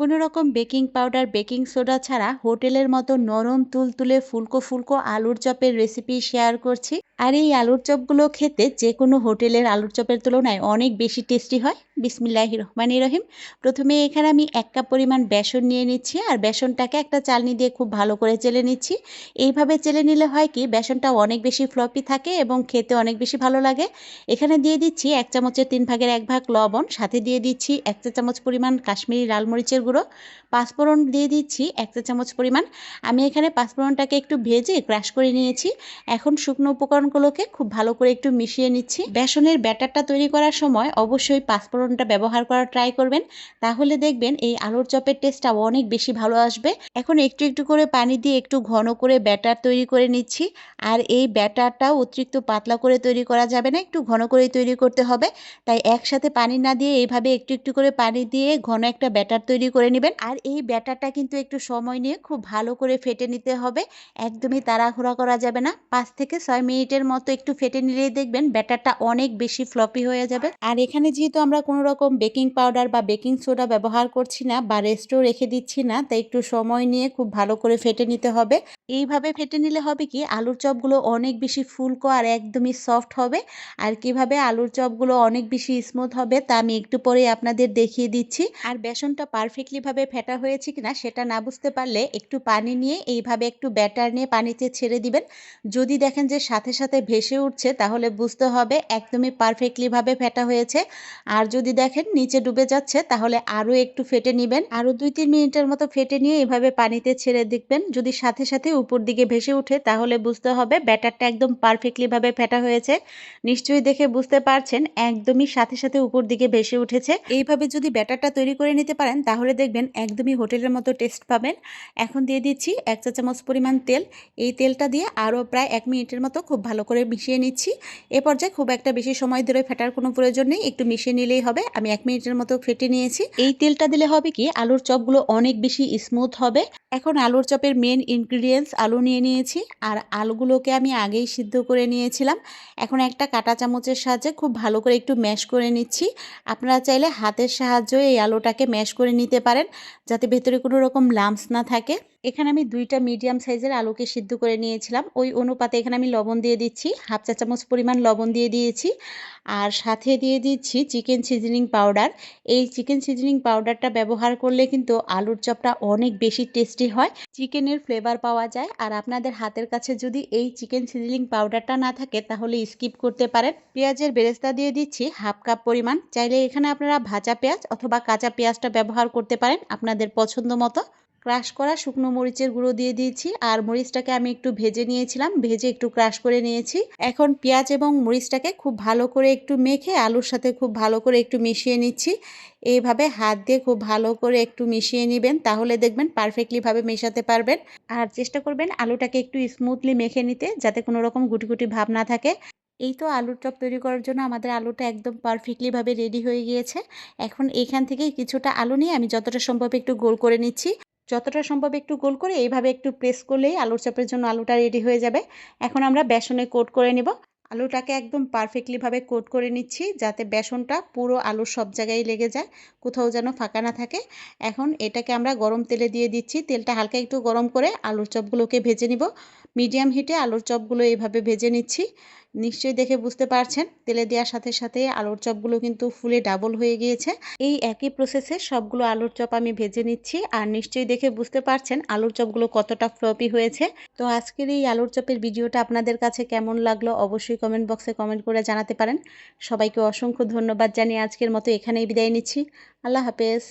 কোনো রকম baking powder, baking soda ছাড়া হোটেলের মতো নরম তুলতুলে ফুলকো ফুলকো আলুর চপের রেসিপি শেয়ার করছি। আর এই আলুর চপগুলো খেতে যে কোনো হোটেলের আলুর চপের তুলনায় অনেক বেশি টেস্টি হয়। বিসমিল্লাহ রহমান রহিম। প্রথমে এখানে আমি এক কাপ পরিমাণ বেসন নিয়ে নিচ্ছি আর বেসনটাকে একটা চালনি দিয়ে খুব ভালো করে চেলে নিচ্ছি। এইভাবে চেলে নিলে হয় কি, বেসনটা অনেক বেশি ফ্লপি থাকে এবং খেতে অনেক বেশি ভালো লাগে। এখানে দিয়ে দিচ্ছি এক চামচের তিন ভাগের এক ভাগ লবণ, সাথে দিয়ে দিচ্ছি এক চা চামচ পরিমাণ কাশ্মীরি লাল মরিচের গুঁড়ো। পাঁচফোড়ন দিয়ে দিচ্ছি এক চা চামচ পরিমাণ। আমি এখানে পাঁচফোড়নটাকে একটু ভেজে ক্রাশ করে নিয়েছি। এখন শুকনো উপকরণগুলোকে খুব ভালো করে একটু মিশিয়ে নিচ্ছি। বেসনের ব্যাটারটা তৈরি করার সময় অবশ্যই পাঁচফোড়নটা ব্যবহার করার ট্রাই করবেন। তাহলে দেখবেন এই আলুর চপের টেস্টটা অনেক বেশি ভালো আসবে। এখন একটু একটু করে পানি দিয়ে একটু ঘন করে ব্যাটার তৈরি করে নিচ্ছি। আর এই ব্যাটারটা অতিরিক্ত পাতলা করে তৈরি করা যাবে না, একটু ঘন করে তৈরি করতে হবে। তাই একসাথে পানি না দিয়ে এইভাবে একটু একটু করে পানি দিয়ে ঘন একটা ব্যাটার তৈরি করে নেবেন। আর এই ব্যাটারটা কিন্তু একটু সময় নিয়ে খুব ভালো করে ফেটে নিতে হবে। একদমই তাড়াহুড়া করা যাবে না। পাঁচ থেকে ছয় মিনিটের মতো একটু ফেটে নিলেই দেখবেন ব্যাটারটা অনেক বেশি ফ্লপি হয়ে যাবে। আর এখানে যেহেতু আমরা কোনো রকম বেকিং পাউডার বা বেকিং সোডা ব্যবহার করছি না বা রেস্টও রেখে দিচ্ছি না, তাই একটু সময় নিয়ে খুব ভালো করে ফেটে নিতে হবে। এইভাবে ফেটে নিলে হবে কি, আলুর চপগুলো অনেক বেশি ফুলকো আর একদমই সফট হবে। আর কীভাবে আলুর চপগুলো অনেক বেশি স্মুথ হবে তা আমি একটু পরে আপনাদের দেখিয়ে দিচ্ছি। আর বেসনটা পারফেক্টলিভাবে ফেটা হয়েছে কিনা সেটা না বুঝতে পারলে একটু পানি নিয়ে এইভাবে একটু ব্যাটার নিয়ে পানিতে ছেড়ে দিবেন। যদি দেখেন যে সাথে সাথে ভেসে উঠছে, তাহলে বুঝতে হবে একদমই পারফেক্টলিভাবে ফেটা হয়েছে। আর যদি দেখেন নিচে ডুবে যাচ্ছে, তাহলে আরও একটু ফেটে নেবেন। আরও দুই তিন মিনিটের মতো ফেটে নিয়ে এভাবে পানিতে ছেড়ে দেখবেন। যদি সাথে সাথে উপর দিকে ভেসে উঠে, তাহলে বুঝতে হবে ব্যাটারটা একদম পারফেক্টলিভাবে ফেটা হয়েছে। নিশ্চয়ই দেখে বুঝতে পারছেন, একদমই সাথে সাথে উপর দিকে ভেসে উঠেছে। এইভাবে যদি ব্যাটারটা তৈরি করে নিতে পারেন, তাহলে দেখবেন একদমই হোটেলের মতো টেস্ট পাবেন। এখন দিয়ে দিচ্ছি এক চা চামচ পরিমাণ তেল। এই তেলটা দিয়ে আরও প্রায় এক মিনিটের মতো খুব ভালো করে মিশিয়ে নিচ্ছি। এ পর্যায়ে খুব একটা বেশি সময় ধরে ফেটার কোনো প্রয়োজন নেই, একটু মিশিয়ে নিলেই হবে। আমি এক মিনিটের মতো ফেটে নিয়েছি। এই তেলটা দিলে হবে কি, আলুর চপগুলো অনেক বেশি স্মুথ হবে। এখন আলুর চপের মেন ইনগ্রিডিয়েন্টস আলু নিয়ে নিয়েছি। আর আলুগুলোকে আমি আগেই সিদ্ধ করে নিয়েছিলাম। এখন একটা কাটা চামচের সাহায্যে খুব ভালো করে একটু ম্যাশ করে নিচ্ছি। আপনারা চাইলে হাতের সাহায্যে এই আলুটাকে ম্যাশ করে নিতে পারেন যাতে ভেতরে কোনো রকম লাম্পস না থাকে। এখানে আমি দুইটা মিডিয়াম সাইজের আলুকে সিদ্ধ করে নিয়েছিলাম। ওই অনুপাতে এখানে আমি লবণ দিয়ে দিচ্ছি। হাফ চা চামচ পরিমাণ লবণ দিয়ে দিয়েছি। আর সাথে দিয়ে দিচ্ছি চিকেন সিজনিং পাউডার। এই চিকেন সিজনিং পাউডারটা ব্যবহার করলে কিন্তু আলুর চপটা অনেক বেশি টেস্টি হয়। চিকেনের ফ্লেভার পাওয়া যায়। আর আপনাদের হাতের কাছে যদি এই চিকেন সিজনিং পাউডারটা না থাকে তাহলে স্কিপ করতে পারেন। পেঁয়াজের বেরেস্তা দিয়ে দিচ্ছি হাফ কাপ পরিমাণ। চাইলে এখানে আপনারা ভাজা পেঁয়াজ অথবা কাঁচা পেঁয়াজটা ব্যবহার করতে পারেন আপনাদের পছন্দ মতো। ক্রাশ করা শুকনো মরিচের গুঁড়ো দিয়ে দিয়েছি। আর মরিচটাকে আমি একটু ভেজে নিয়েছিলাম, ভেজে একটু ক্রাশ করে নিয়েছি। এখন পেঁয়াজ এবং মরিচটাকে খুব ভালো করে একটু মেখে আলুর সাথে খুব ভালো করে একটু মিশিয়ে নিচ্ছি। এইভাবে হাত দিয়ে খুব ভালো করে একটু মিশিয়ে নেবেন, তাহলে দেখবেন পারফেক্টলিভাবে মেশাতে পারবেন। আর চেষ্টা করবেন আলুটাকে একটু স্মুথলি মেখে নিতে, যাতে কোনো রকম গুটি গুটি ভাব না থাকে। এই তো আলুর চপ তৈরি করার জন্য আমাদের আলুটা একদম পারফেক্টলিভাবে রেডি হয়ে গিয়েছে। এখন এখান থেকে কিছুটা আলু নিয়ে আমি যতটা সম্ভব একটু গোল করে নিচ্ছি। যতটা সম্ভব একটু গোল করে এইভাবে একটু প্রেস করলেই আলুর চপের জন্য আলুটা রেডি হয়ে যাবে। এখন আমরা বেসনে কোট করে নেব। আলুটাকে একদম পারফেক্টলিভাবে কোট করে নিচ্ছি, যাতে বেসনটা পুরো আলুর সব জায়গায় লেগে যায়, কোথাও যেন ফাঁকা না থাকে। এখন এটাকে আমরা গরম তেলে দিয়ে দিচ্ছি, তেলটা হালকা একটু গরম করে আলুর চপগুলোকে ভেজে নিব। মিডিয়াম হিটে আলুর চপগুলো এইভাবে ভেজে নিচ্ছি। নিশ্চয়ই দেখে বুঝতে পারছেন, তেলে দেওয়ার সাথে সাথে আলুর চপগুলো কিন্তু ফুলে ডাবল হয়ে গিয়েছে। এই একই প্রসেসে সবগুলো আলুর চপ আমি ভেজে নিচ্ছি, আর নিশ্চয়ই দেখে বুঝতে পারছেন আলুর চপগুলো কতটা ফ্লপি হয়েছে। তো আজকের এই আলুর চপের ভিডিওটা আপনাদের কাছে কেমন লাগল, অবশ্যই কমেন্ট বক্সে কমেন্ট করে জানাতে পারেন। সবাইকে অসংখ্য ধন্যবাদ জানিয়ে আজকের মতো এখানেই বিদায় নিচ্ছি। আল্লাহ হাফেজ।